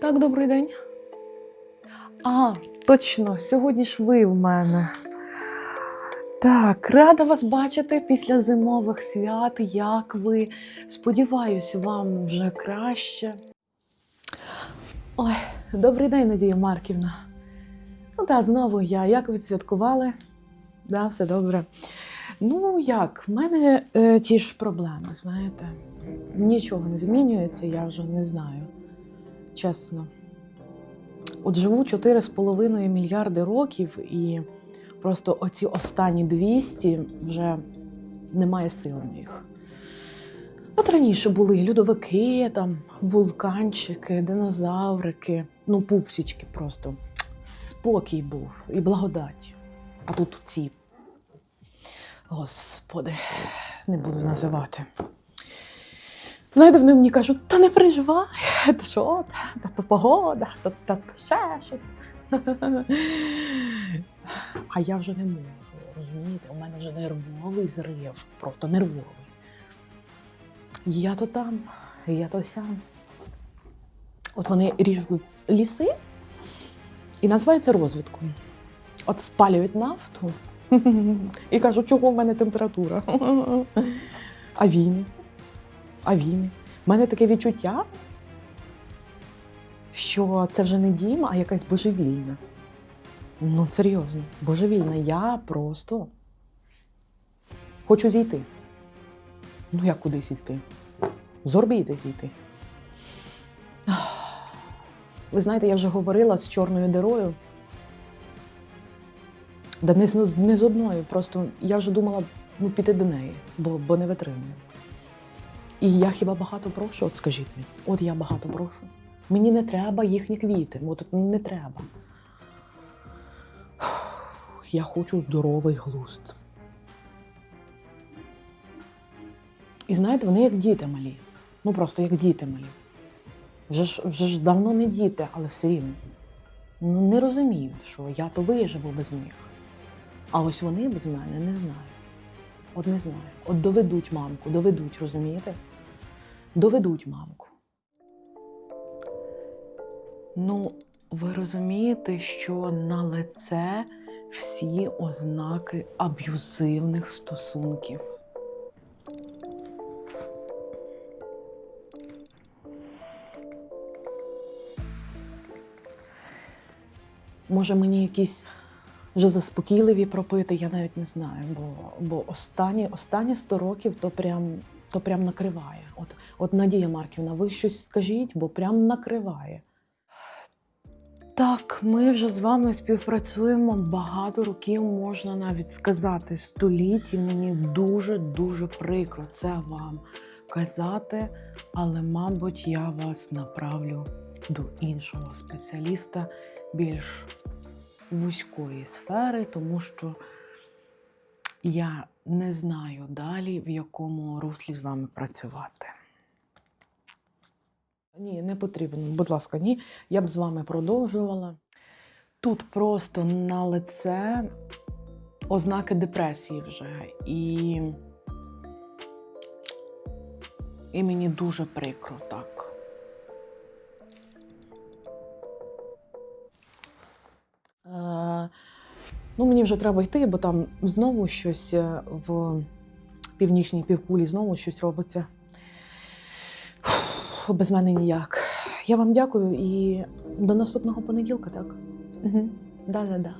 Так, добрий день. А, точно, сьогодні ж ви в мене. Так, рада вас бачити після зимових свят. Як ви? Сподіваюсь, вам вже краще. Ой, добрий день, Надія Марківна. Ну так, знову я. Як ви святкували? Да, все добре. Ну як, в мене е, ті ж проблеми, знаєте. Нічого не змінюється, я вже не знаю. Чесно. От живу 4,5 мільярди років, і просто оці останні 200 вже немає сил моїх. От раніше були льодовики, там, вулканчики, динозаврики, ну, пупсічки просто. Спокій був і благодать. А тут ці. Господи, не буду називати. Знаєте, вони мені кажуть, та не переживай, та що, та, та то погода, та, та, та ще щось. А я вже не можу, розумієте? У мене вже нервовий зрив, просто нервовий. Я то там, я то сям. От вони ріжуть ліси і називають це розвитком. От спалюють нафту і кажуть, чого в мене температура. А війни? А війни? У мене таке відчуття, що це вже не дім, а якась божевільна. Ну, серйозно, божевільна. Я просто хочу зійти. Ну, як кудись йти? З орбіти зійти. Ви знаєте, я вже говорила з чорною дирою. Да не, з- не з одною, просто я вже думала ну, піти до неї, бо, бо не витримую. І я хіба багато прошу? От скажіть мені, от я багато прошу. Мені не треба їхні квіти, от не треба. Я хочу здоровий глузд. І знаєте, вони як діти малі. Ну просто як діти малі. Вже ж, вже ж давно не діти, але все рівно. Ну, не розуміють, що я то виживу без них. А ось вони без мене не знаю. От не знаю. От доведуть мамку, доведуть, розумієте? Доведуть мамку. Ну, ви розумієте, що на лице всі ознаки аб'юзивних стосунків. Може, мені якісь вже заспокійливі пропити, я навіть не знаю, бо, бо останні, останні 100 років то прям, то прям накриває. От, от Надія Марківна, ви щось скажіть, бо прям накриває. Так, ми вже з вами співпрацюємо багато років, можна навіть сказати, століть, і мені дуже-дуже прикро це вам казати, але, мабуть, я вас направлю до іншого спеціаліста більш вузької сфери, тому що я не знаю далі, в якому руслі з вами працювати. Ні, не потрібно, будь ласка, ні. Я б з вами продовжувала. Тут просто на лице ознаки депресії вже. І, і мені дуже прикро так. Ну, мені вже треба йти, бо там знову щось е, в північній півкулі знову щось робиться. Фух, Без мене ніяк. Я вам дякую і до наступного понеділка, так? Угу. Да-да-да.